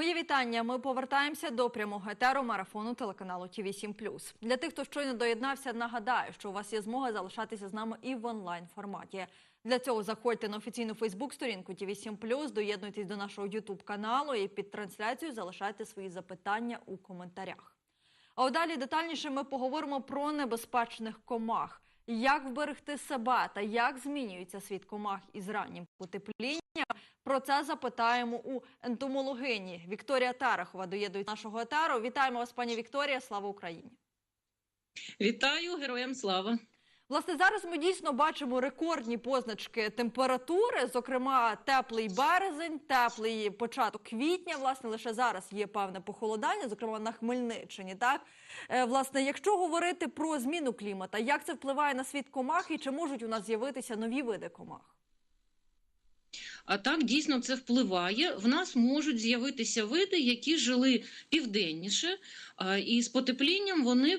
Мої вітання. Ми повертаємося до прямого етеру марафону телеканалу ТІВІ 7 Для тих, хто щойно доєднався, нагадаю, що у вас є змога залишатися з нами і в онлайн форматі. Для цього заходьте на офіційну Фейсбук-сторінку ТІВІ 7 доєднуйтесь до нашого Ютуб каналу і під трансляцією залишайте свої запитання у коментарях. А далі детальніше ми поговоримо про небезпечних комах, як вберегти себе та як змінюється світ комах із раннім потеплінням. Про це запитаємо у ентомологині Вікторія Тарахова. доєднує нашого етеру. Вітаємо вас, пані Вікторія. Слава Україні! Вітаю героям слава! Власне, зараз ми дійсно бачимо рекордні позначки температури, зокрема, теплий березень, теплий початок квітня. Власне, лише зараз є певне похолодання, зокрема на Хмельниччині. Так, Е, власне, якщо говорити про зміну клімата, як це впливає на світ комах і чи можуть у нас з'явитися нові види комах? А так дійсно це впливає. В нас можуть з'явитися види, які жили південніше, і з потеплінням вони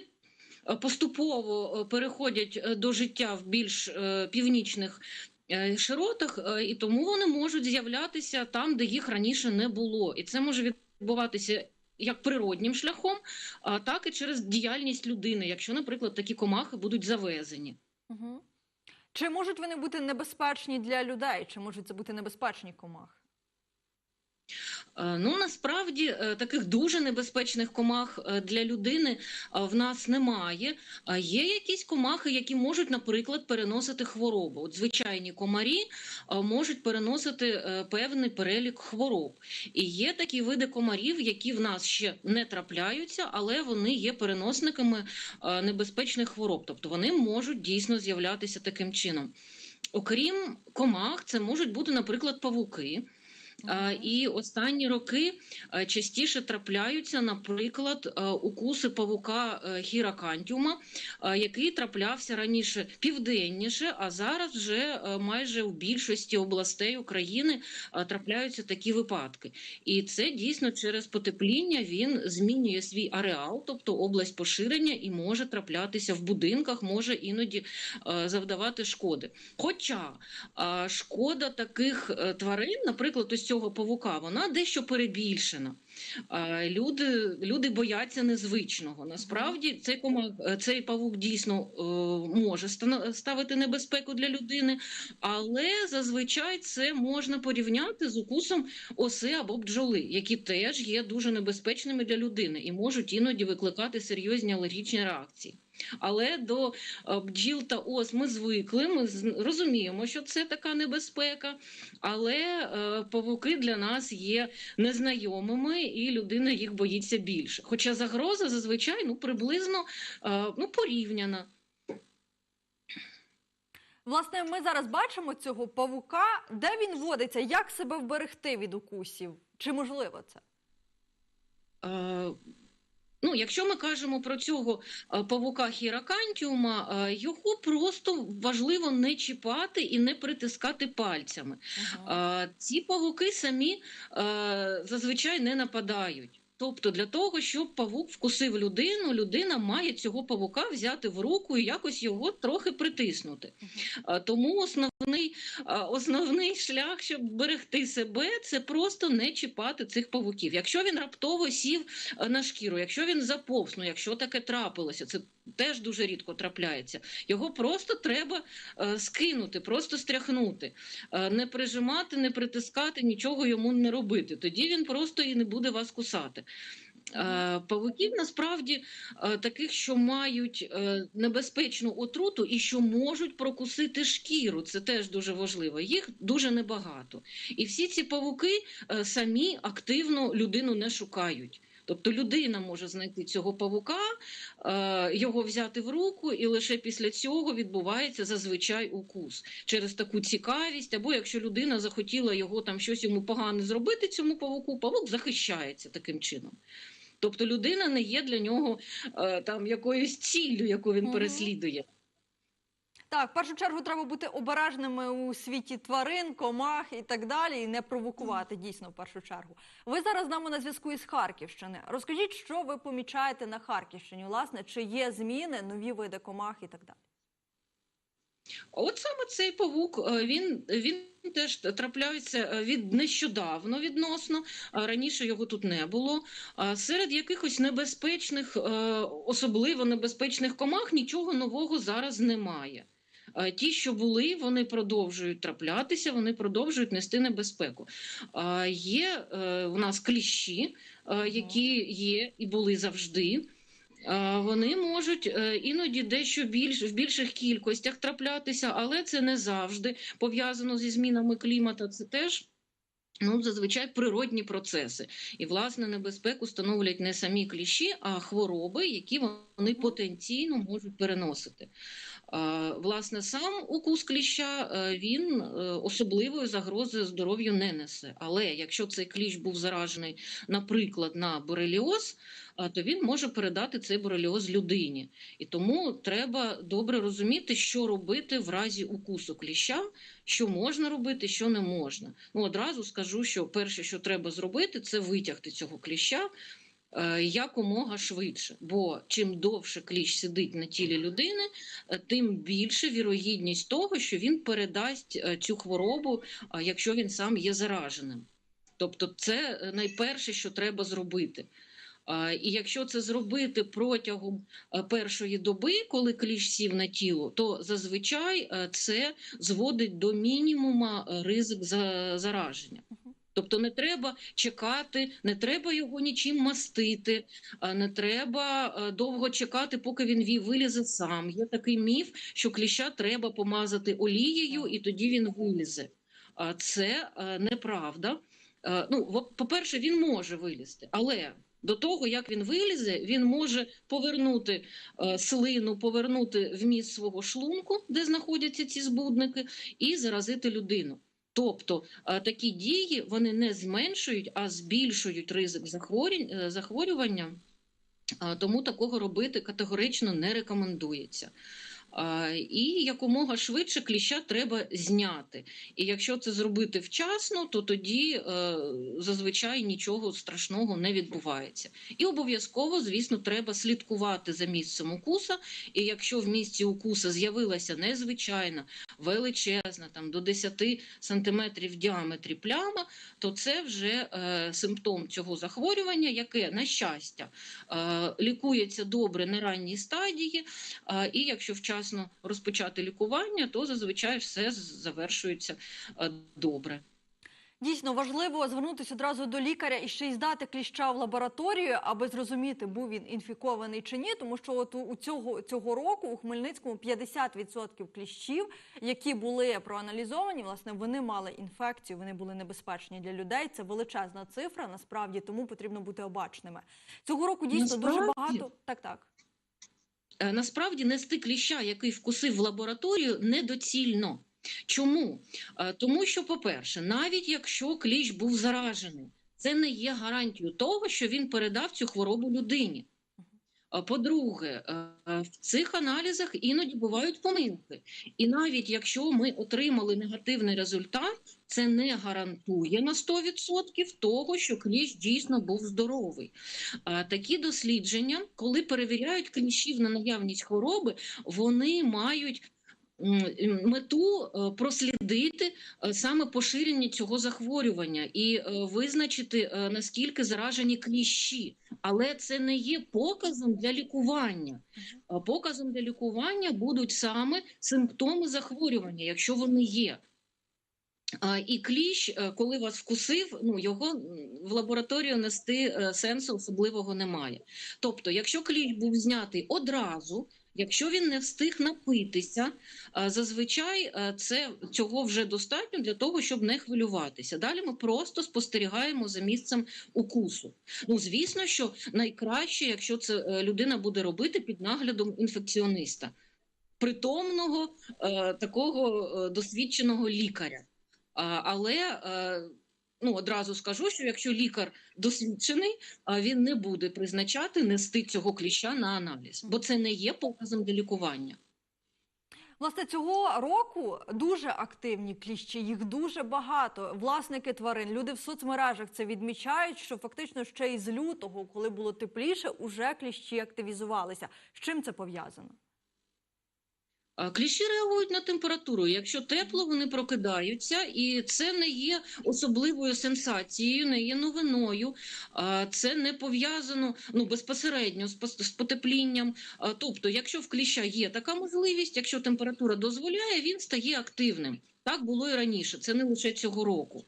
поступово е, переходять е, до життя в більш е, північних. е, Широтах, е, і тому вони можуть з'являтися там, де їх раніше не було, і це може відбуватися як природнім шляхом, а так і через діяльність людини, якщо, наприклад, такі комахи будуть завезені. Угу. Чи можуть вони бути небезпечні для людей? Чи можуть це бути небезпечні комахи? Е, Ну насправді е, таких дуже небезпечних комах е, для людини в нас немає. Є якісь комахи, які можуть, наприклад, переносити хворобу. От звичайні комарі можуть переносити певний перелік хвороб. І є такі види комарів, які в нас ще не трапляються, але вони є переносниками небезпечних хвороб. Тобто вони можуть дійсно з'являтися таким чином. Окрім комах, це можуть бути, наприклад, павуки. І останні роки е, частіше трапляються, наприклад, е, укуси павука е, хіракантіума, е, який траплявся раніше південніше, а зараз вже майже в більшості областей України трапляються такі випадки. І це дійсно через потепління він змінює свій ареал, тобто область поширення, і може траплятися в будинках, може іноді завдавати шкоди. Хоча шкода таких тварин, наприклад, ось цього павука, вона дещо перебільшена. Люди, люди бояться незвичного. Насправді цей комах, цей павук дійсно е, може ставити небезпеку для людини, але зазвичай це можна порівняти з укусом оси або бджоли, які теж є дуже небезпечними для людини і можуть іноді викликати серйозні алергічні реакції. Але до е, бджіл та ос ми звикли, ми розуміємо, що це така небезпека, але е, павуки для нас є незнайомими, і людина їх боїться більше. Хоча загроза зазвичай ну, приблизно е, ну, порівняна. Власне, ми зараз бачимо цього павука. Де він водиться? Як себе вберегти від укусів? Чи можливо це? Е, Ну, якщо ми кажемо про цього е, павука хіракантіума, е, його просто важливо не чіпати і не притискати пальцями. Ага. Е, Ці павуки самі зазвичай не нападають. Тобто для того, щоб павук вкусив людину, людина має цього павука взяти в руку і якось його трохи притиснути. Тому основний, основний шлях, щоб берегти себе, це просто не чіпати цих павуків. Якщо він раптово сів на шкіру, якщо він заповз, ну якщо таке трапилося, це теж дуже рідко трапляється. Його просто треба скинути, просто стряхнути, не прижимати, не притискати, нічого йому не робити. Тоді він просто і не буде вас кусати. Е, Павуків насправді е, таких, що мають е, небезпечну отруту і що можуть прокусити шкіру. Це теж дуже важливо. Їх дуже небагато. І всі ці павуки самі активно людину не шукають. Тобто людина може знайти цього павука, е, його взяти в руку, і лише після цього відбувається зазвичай укус через таку цікавість. Або якщо людина захотіла його там щось йому погане зробити, цьому павуку, павук захищається таким чином. Тобто людина не є для нього е, там якоюсь ціллю, яку він Мгм. переслідує. Так, в першу чергу треба бути обережними у світі тварин, комах і так далі, і не провокувати дійсно в першу чергу. Ви зараз з нами на зв'язку із Харківщини. Розкажіть, що ви помічаєте на Харківщині? Власне, чи є зміни, нові види комах і так далі? От саме цей павук, е, він, він теж трапляється е, від нещодавно відносно, а раніше його тут не було. Серед якихось небезпечних, е, особливо небезпечних комах нічого нового зараз немає. Е, Ті, що були, вони продовжують траплятися, вони продовжують нести небезпеку. А Є е, в нас кліщі, е, які є і були завжди. Е, Вони можуть е, іноді дещо більш в більших кількостях траплятися, але це не завжди пов'язано зі змінами клімату. Це теж. Ну, зазвичай природні процеси. І, власне, небезпеку становлять не самі кліщі, а хвороби, які вони потенційно можуть переносити. Е, Власне, сам укус кліща е, він е, особливої загрози здоров'ю не несе. Але якщо цей кліщ був заражений, наприклад, на бореліоз, то він може передати цей бореліоз людині. І тому треба добре розуміти, що робити в разі укусу кліща, що можна робити, що не можна. Ну, одразу скажу, що перше, що треба зробити, це витягти цього кліща якомога швидше. Бо чим довше кліщ сидить на тілі людини, е, тим більше вірогідність того, що він передасть е, цю хворобу, якщо він сам є зараженим. Тобто, це е, найперше, що треба зробити. І якщо це зробити протягом е, першої доби, коли кліщ сів на тіло, то зазвичай е, це зводить до мінімума е, ризик зараження. Тобто не треба чекати, не треба його нічим мастити, не треба е, довго чекати, поки він вилізе сам. Є такий міф, що кліща треба помазати олією, і тоді він вилізе. Це е, неправда. Е, Ну, по-перше, він може вилізти, але до того, як він вилізе, він може повернути слину, повернути вміст свого шлунку, де знаходяться ці збудники, і заразити людину. Тобто е, такі дії вони не зменшують, а збільшують ризик е, захворювання. Тому такого робити категорично не рекомендується. І якомога швидше кліща треба зняти. І якщо це зробити вчасно, то тоді е, зазвичай нічого страшного не відбувається. І обов'язково, звісно, треба слідкувати за місцем укуса. І якщо в місці укуса з'явилася незвичайна, величезна, там до 10 сантиметрів в діаметрі пляма, то це вже е, симптом цього захворювання, яке, на щастя, е, лікується добре на ранній стадії. І якщо вчасно розпочати лікування, то зазвичай все завершується е, добре. Дійсно важливо звернутися одразу до лікаря і ще й здати кліща в лабораторію, аби зрозуміти, був він інфікований чи ні. Тому що от у- цього цього року у Хмельницькому 50% кліщів, які були проаналізовані, власне, вони мали інфекцію, вони були небезпечні для людей. Це величезна цифра. Насправді тому потрібно бути обачними. Цього року дійсно дуже багато. Так, так. Е, Насправді нести кліща, який вкусив в лабораторію, недоцільно. Чому? Е, Тому що, по-перше, навіть якщо кліщ був заражений, це не є гарантією того, що він передав цю хворобу людині. А По-друге, е, в цих аналізах іноді бувають помилки. І навіть якщо ми отримали негативний результат, це не гарантує на 100% того, що кліщ дійсно був здоровий. Такі дослідження, коли перевіряють кліщів на наявність хвороби, вони мають мету е, прослідити е, саме поширення цього захворювання і е, визначити е, наскільки заражені кліщі. Але це не є показом для лікування. Показом для лікування будуть саме симптоми захворювання, якщо вони є. І кліщ, е, коли вас вкусив, ну його в лабораторію нести е, сенсу особливого немає. Тобто, якщо кліщ був знятий одразу, якщо він не встиг напитися, зазвичай е, це цього вже достатньо для того, щоб не хвилюватися. Далі ми просто спостерігаємо за місцем укусу. Ну, звісно, що найкраще, якщо це е, людина буде робити під наглядом інфекціоніста, притомного е, такого е, досвідченого лікаря. Але е, ну, одразу скажу, що якщо лікар досвідчений, а він не буде призначати нести цього кліща на аналіз, бо це не є показом для лікування. Власне, цього року дуже активні кліщі, їх дуже багато. Власники тварин, люди в соцмережах це відмічають, що фактично ще із лютого, коли було тепліше, уже кліщі активізувалися. З чим це пов'язано? А Кліщі реагують на температуру. Якщо тепло, вони прокидаються, і це не є особливою сенсацією, не є новиною. Це не пов'язано ну безпосередньо з потеплінням. Тобто, якщо в кліща є така можливість, якщо температура дозволяє, він стає активним. Так було і раніше, це не лише цього року.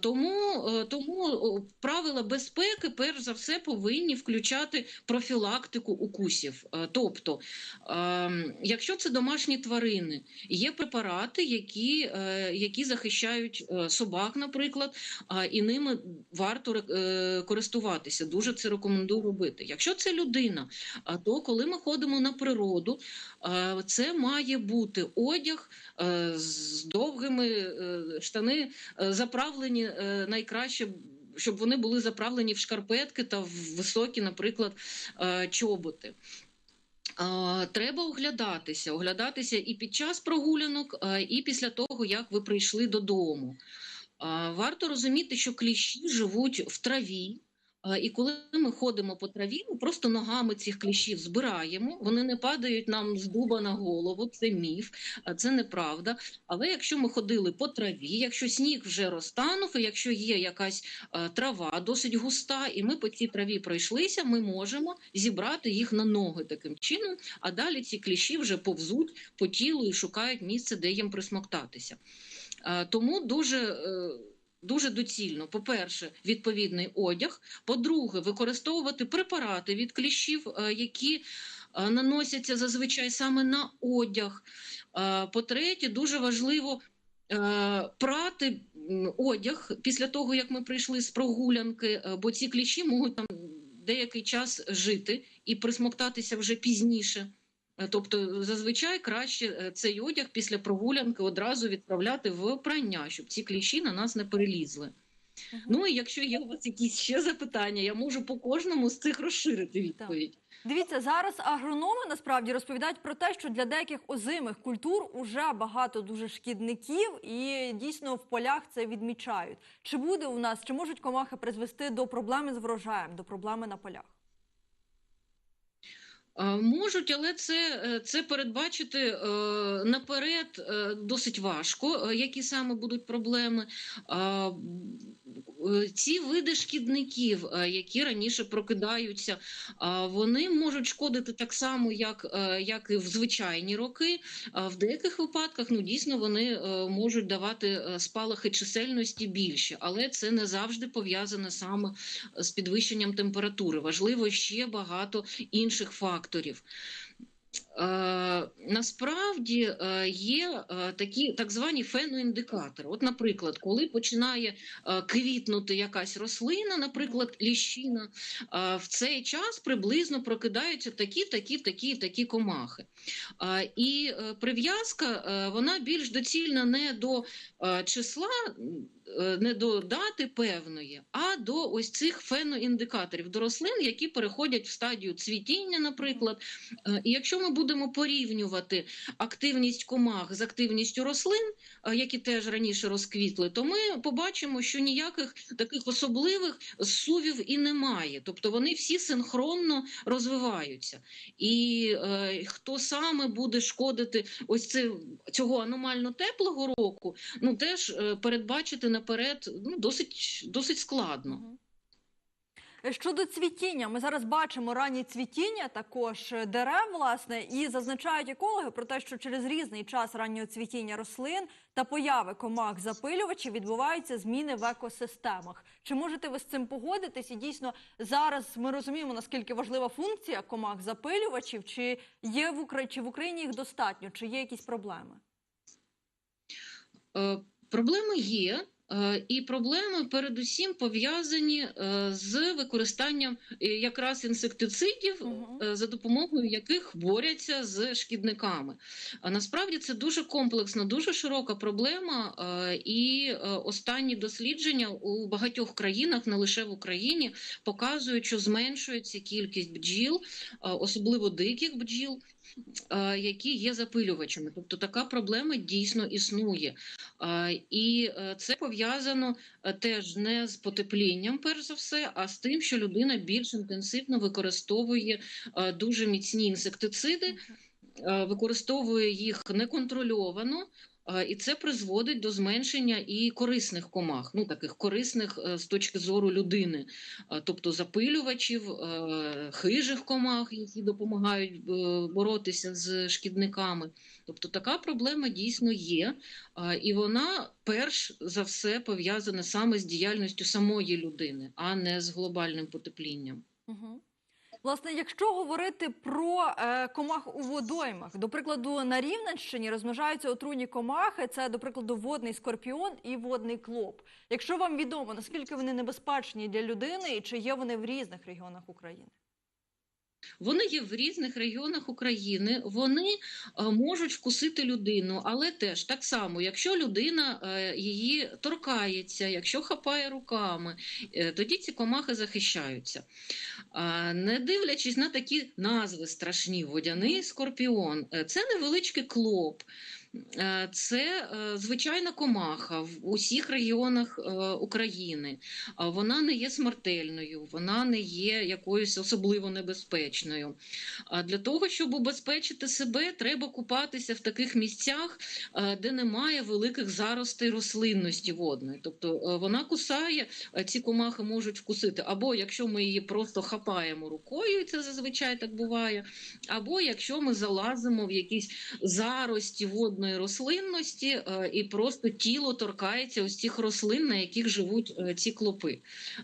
Тому, е, тому правила безпеки, перш за все, повинні включати профілактику укусів. Е, Тобто, ем, якщо це домашні тварини, є препарати, які, е, які захищають собак, наприклад, і ними варто користуватися. Дуже це рекомендую робити. Якщо це людина, то коли ми ходимо на природу, це має бути одяг е, з довгими е, штани е, заправлені е, найкраще. Щоб вони були заправлені в шкарпетки та в високі, наприклад, чоботи. Треба оглядатися, оглядатися і під час прогулянок, і після того, як ви прийшли додому. Варто розуміти, що кліщі живуть в траві. А, І коли ми ходимо по траві, ми просто ногами цих кліщів збираємо. Вони не падають нам з дуба на голову. Це міф, а це неправда. Але якщо ми ходили по траві, якщо сніг вже розтанув, і якщо є якась е, трава досить густа, і ми по цій траві пройшлися, ми можемо зібрати їх на ноги таким чином, а далі ці кліщі вже повзуть по тілу і шукають місце, де їм присмоктатися. Е, Тому дуже. Дуже доцільно, по-перше, відповідний одяг. По-друге, використовувати препарати від кліщів, е, які е, наносяться зазвичай саме на одяг. Е, По-третє, дуже важливо прати одяг після того, як ми прийшли з прогулянки, бо ці кліщі можуть там деякий час жити і присмоктатися вже пізніше. Е, Тобто, зазвичай краще е, цей одяг після прогулянки одразу відправляти в прання, щоб ці кліщі на нас не перелізли. Мгм. Ну і якщо є у вас якісь ще запитання, я можу по кожному з цих розширити відповідь. Дивіться, зараз агрономи насправді розповідають про те, що для деяких озимих культур уже багато дуже шкідників, і дійсно в полях це відмічають. Чи буде у нас, чи можуть комахи призвести до проблеми з врожаєм, до проблеми на полях? А, Можуть, але це, е, це передбачити е, наперед е, досить важко, е, які саме будуть проблеми. Е, Ці види шкідників, е, які раніше прокидаються, вони можуть шкодити так само, як, е, як і в звичайні роки. В деяких випадках ну, дійсно вони е, можуть давати е, спалахи чисельності більше, але це не завжди пов'язане саме з підвищенням температури. Важливо ще багато інших факторів. Е, насправді е, є е, такі так звані феноіндикатори. От, наприклад, коли починає квітнути якась рослина, наприклад, ліщина, в цей час приблизно прокидаються такі, такі, такі, такі комахи. І прив'язка вона більш доцільна не до числа. Е, Не до дати певної, а до ось цих феноіндикаторів до рослин, які переходять в стадію цвітіння, наприклад. Е, І якщо ми будемо порівнювати активність комах з активністю рослин, е, які теж раніше розквітли, то ми побачимо, що ніяких таких особливих сувів і немає. Тобто вони всі синхронно розвиваються. І е, хто саме буде шкодити ось це, цього аномально теплого року, ну теж передбачити наперед ну, досить, досить складно. Е, Щодо цвітіння, ми зараз бачимо ранні цвітіння також е, дерев, власне, і зазначають екологи про те, що через різний час раннього цвітіння рослин та появи комах запилювачів відбуваються зміни в екосистемах. Чи можете ви з цим погодитись? І дійсно зараз ми розуміємо наскільки важлива функція комах запилювачів, чи є в Україні, чи в Україні їх достатньо, чи є якісь проблеми? Е, Проблеми є. Е, І проблеми передусім пов'язані е, з використанням е, якраз інсектицидів, е, за допомогою яких борються з шкідниками. А насправді це дуже комплексна, дуже широка проблема, і останні дослідження у багатьох країнах, не лише в Україні, показують, що зменшується кількість бджіл, особливо диких бджіл. Е, Які є запилювачами, тобто така проблема дійсно існує, Е, і е, це пов'язано теж не з потеплінням, перш за все, а з тим, що людина більш інтенсивно використовує дуже міцні інсектициди, використовує їх неконтрольовано, і це призводить до зменшення і корисних комах, ну таких корисних е, з точки зору людини, тобто запилювачів, е, хижих комах, які допомагають е, боротися з шкідниками. Тобто така проблема дійсно є, і вона перш за все пов'язана саме з діяльністю самої людини, а не з глобальним потеплінням. Угу. Власне, якщо говорити про е, комах у водоймах, до прикладу, на Рівненщині розмножаються отруйні комахи. Це, до прикладу, водний скорпіон і водний клоп. Якщо вам відомо, наскільки вони небезпечні для людини і чи є вони в різних регіонах України? Вони є в різних регіонах України, вони е, можуть вкусити людину, але теж так само, якщо людина е, її торкається, якщо хапає руками, е, тоді ці комахи захищаються. Не дивлячись на такі назви страшні, водяний скорпіон, це невеличкий клоп. Е, Це е, звичайна комаха в усіх регіонах е, України. Вона не є смертельною, вона не є якоюсь особливо небезпечною. А для того, щоб убезпечити себе, треба купатися в таких місцях, де немає великих заростей рослинності водної. Тобто вона кусає, ці комахи можуть вкусити, або якщо ми її просто хапаємо рукою, і це зазвичай так буває, або якщо ми залазимо в якісь зарості водної рослинності, е, і просто тіло торкається ось цих рослин, на яких живуть е, ці клопи.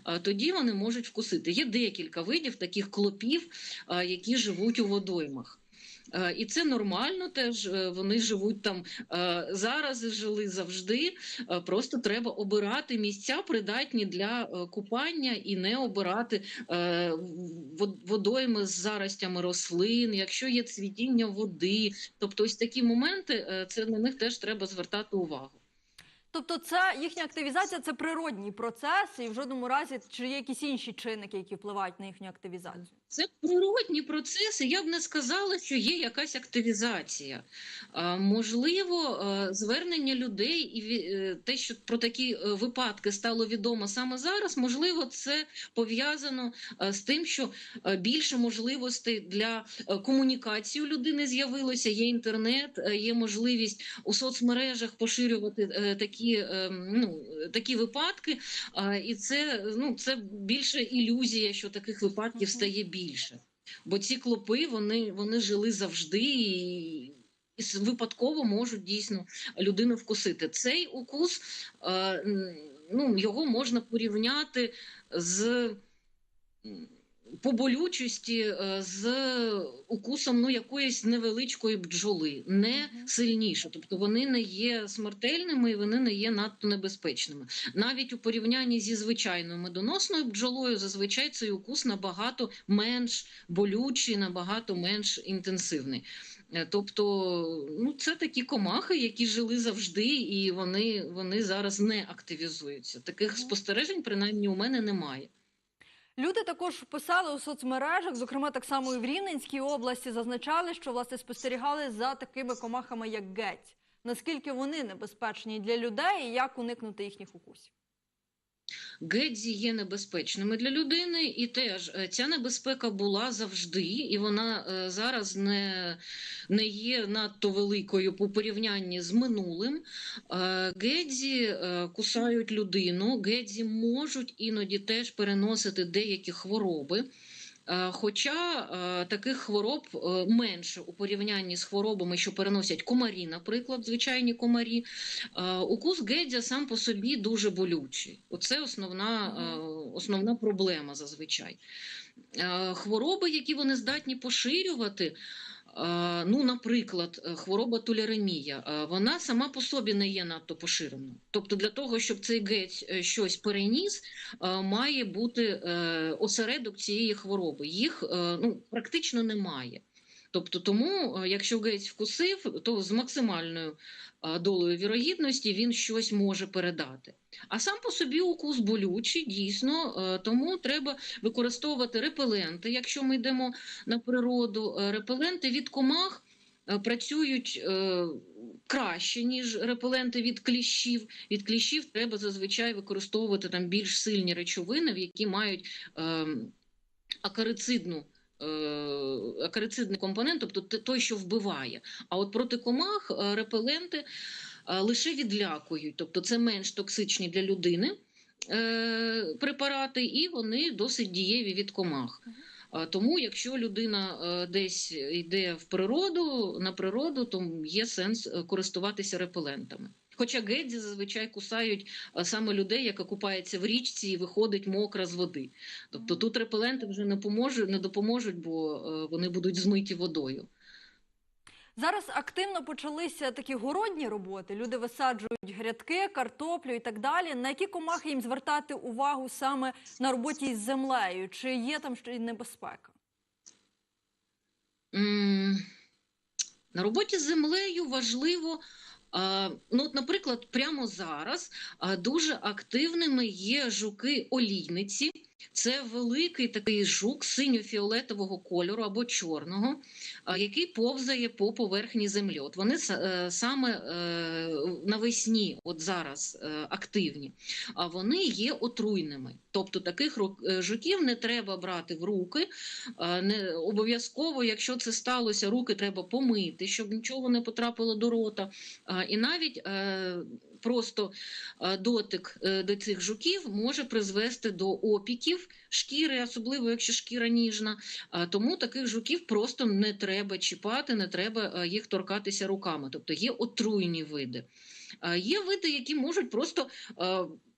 Е, Тоді вони можуть вкусити. Є декілька видів таких клопів, які живуть у водоймах. Е, І це нормально, теж е, вони живуть там е, зараз, жили завжди. Просто треба обирати місця, придатні для купання, і не обирати водойми з заростями рослин, якщо є цвітіння води. Тобто, ось такі моменти, це на них теж треба звертати увагу. Тобто, це їхня активізація це природній процес, і в жодному разі чи є якісь інші чинники, які впливають на їхню активізацію? Це природні процеси. Я б не сказала, що є якась активізація. Можливо, е, звернення людей і е, те, що про такі е, випадки стало відомо саме зараз, можливо, це пов'язано з тим, що більше можливостей для комунікації у людини з'явилося. Є інтернет, є можливість у соцмережах поширювати такі, ну, такі випадки. І це, ну, це більше ілюзія, що таких випадків стає більше. Бо ці клопи вони, вони жили завжди і, і випадково можуть дійсно людину вкусити. Цей укус е, ну, його можна порівняти з по болючості е, з укусом ну, якоїсь невеличкої бджоли, не сильніше. Тобто вони не є смертельними і вони не є надто небезпечними. Навіть у порівнянні зі звичайною медоносною бджолою, зазвичай цей укус набагато менш болючий, набагато менш інтенсивний. Е, Тобто, ну це такі комахи, які жили завжди, і вони, вони зараз не активізуються. Таких спостережень, принаймні, у мене немає. Люди також писали у соцмережах, зокрема так само і в Рівненській області, зазначали, що власне спостерігали за такими комахами, як геть. Наскільки вони небезпечні для людей і як уникнути їхніх укусів? Гедзі є небезпечними для людини, і теж е, ця небезпека була завжди, і вона е, зараз не, не є надто великою по порівнянні з минулим. Е, Гедзі кусають людину, гедзі можуть іноді теж переносити деякі хвороби. Е, Хоча е, таких хвороб е, менше у порівнянні з хворобами, що переносять комарі, наприклад, звичайні комарі, Укус гедзя сам по собі дуже болючий. Оце основна, основна проблема зазвичай. Хвороби, які вони здатні поширювати. Е, Ну, наприклад, е, хвороба туляремія, е, вона сама по собі не є надто поширеною. Тобто, для того, щоб цей гець е, щось переніс, має бути осередок цієї хвороби. Їх ну, практично немає. Тобто, тому, е, якщо гець вкусив, то з максимальною е, долею вірогідності він щось може передати. А сам по собі укус болючий, дійсно, е, тому треба використовувати репеленти, якщо ми йдемо на природу. Репеленти від комах працюють краще, ніж репеленти від кліщів. Від кліщів треба зазвичай використовувати там більш сильні речовини, в які мають ем, акарицидну акарицидний компонент, тобто той, що вбиває. А от проти комах е, репеленти е, лише відлякують, тобто це менш токсичні для людини е, препарати, і вони досить дієві від комах. Тому, якщо людина е, десь йде в природу, на природу, то є сенс е, користуватися репелентами. Хоча гедзі зазвичай кусають е, саме людей, яка купається в річці і виходить мокра з води. Тобто тут репеленти вже не поможуть, не допоможуть, бо е, вони будуть змиті водою. Зараз активно почалися такі городні роботи. Люди висаджують грядки, картоплю і так далі. На які комахи їм звертати увагу саме на роботі із землею? Чи є там ще й небезпека? На роботі з землею важливо. Ну, от, наприклад, прямо зараз дуже активними є жуки-олійниці. Це великий такий жук синьо-фіолетового кольору або чорного, який повзає по поверхні землі. От вони е, саме е, навесні, от зараз е, активні, а вони є отруйними. Тобто таких жуків не треба брати в руки. Не обов'язково, якщо це сталося, руки треба помити, щоб нічого не потрапило до рота. І навіть просто е, дотик е, до цих жуків може призвести до опіків шкіри, особливо якщо шкіра ніжна. Тому таких жуків просто не треба чіпати, не треба е, їх торкатися руками. Тобто є отруйні види. Є види, які можуть просто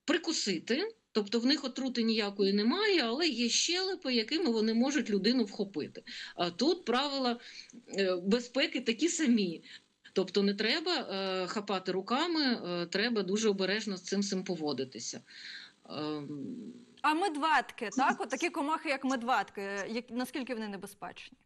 прикусити. Тобто в них отрути ніякої немає, але є щелепи, якими вони можуть людину вхопити. А тут правила безпеки такі самі. Тобто не треба е, хапати руками, е, треба дуже обережно з цим всім поводитися. Е, А медведки, так? От такі комахи, як медведки, як, наскільки вони небезпечні?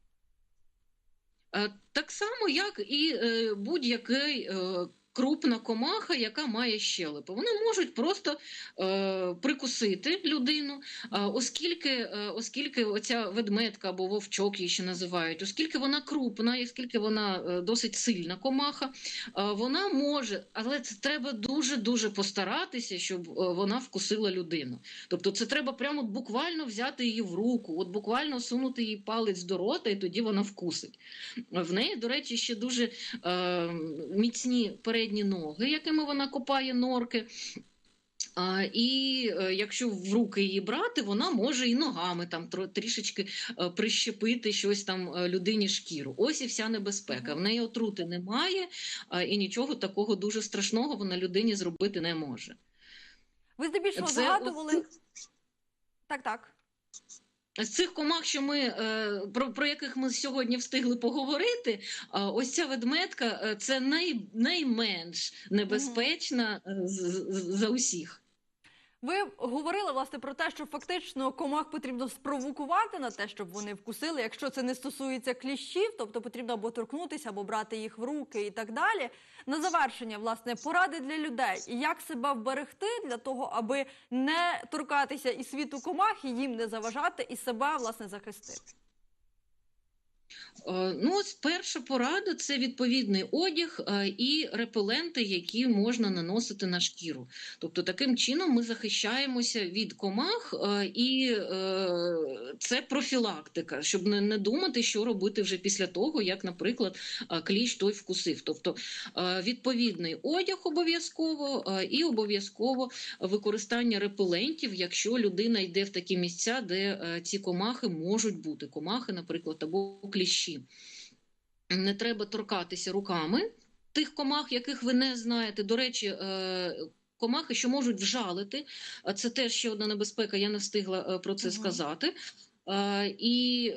Е, Так само, як і е, будь-який е, крупна комаха, яка має щелепи. Вони можуть просто е, прикусити людину, е, оскільки, е, оскільки оця ведмедка або вовчок її ще називають, оскільки вона крупна, і оскільки вона е, досить сильна комаха, е, вона може, але це треба дуже-дуже постаратися, щоб е, вона вкусила людину. Тобто це треба прямо буквально взяти її в руку, от буквально сунути їй палець до рота, і тоді вона вкусить. В неї, до речі, ще дуже е, міцні передні ноги, якими вона копає норки. І е, якщо в руки її брати, вона може і ногами там трішечки е, прищепити щось там е, людині шкіру. Ось і вся небезпека. В неї отрути немає, і нічого такого дуже страшного вона людині зробити не може. Ви здебільшого Це згадували. Так, так. З цих комах, що ми е, про, про яких ми сьогодні встигли поговорити, е, ось ця ведмедка е, це най, найменш небезпечна за усіх. Ви говорили власне про те, що фактично комах потрібно спровокувати на те, щоб вони вкусили, якщо це не стосується кліщів, тобто потрібно або торкнутися, або брати їх в руки і так далі. На завершення, власне, поради для людей, як себе вберегти для того, аби не торкатися і світу комах, і їм не заважати, і себе власне захистити. Е, Ну, ось перша порада це відповідний одяг е, і репеленти, які можна наносити на шкіру. Тобто, таким чином ми захищаємося від комах, е, і це профілактика, щоб не, думати, що робити вже після того, як, наприклад, кліщ той вкусив. Тобто відповідний одяг обов'язково і обов'язково використання репелентів, якщо людина йде в такі місця, де ці комахи можуть бути. Комахи, наприклад, або кліщі. Не треба торкатися руками тих комах, яких ви не знаєте. До речі, е, комахи, що можуть вжалити, це теж ще одна небезпека, я не встигла е, про це сказати. Е, І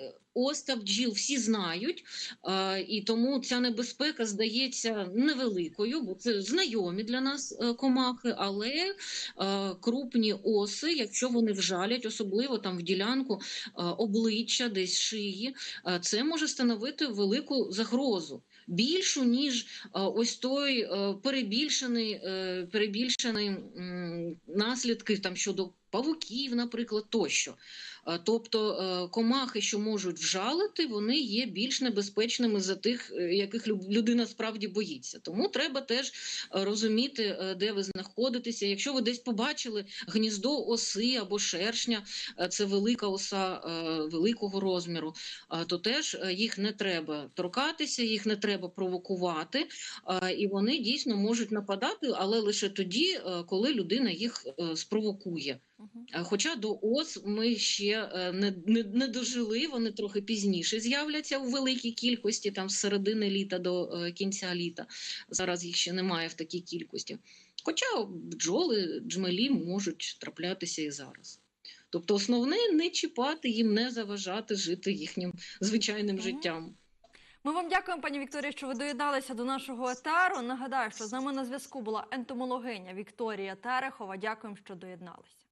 остав бджіл всі знають, е, і тому ця небезпека здається невеликою, бо це знайомі для нас е, комахи, але е, крупні оси, якщо вони вжалять, особливо там в ділянку обличчя, десь шиї, це може становити велику загрозу. Більшу ніж ось той перебільшений, перебільшений наслідки там щодо павуків, наприклад, тощо. Е, Тобто е, комахи, що можуть вжалити, вони є більш небезпечними за тих, е, яких людина справді боїться. Тому треба теж розуміти, де ви знаходитеся. Якщо ви десь побачили гніздо оси або шершня, це велика оса великого розміру, то теж їх не треба торкатися, їх не треба провокувати, і вони дійсно можуть нападати, але лише тоді, коли людина їх спровокує. Хоча до ос ми ще е, не, не, не дожили, вони трохи пізніше з'являться у великій кількості, там з середини літа до е, кінця літа. Зараз їх ще немає в такій кількості. Хоча бджоли, джмелі можуть траплятися і зараз. Тобто, основне не чіпати їм, не заважати жити їхнім звичайним Мгм. життям. Ми вам дякуємо, пані Вікторія, що ви доєдналися до нашого етеру. Нагадаю, що з нами на зв'язку була ентомологиня Вікторія Терехова. Дякуємо, що доєдналися.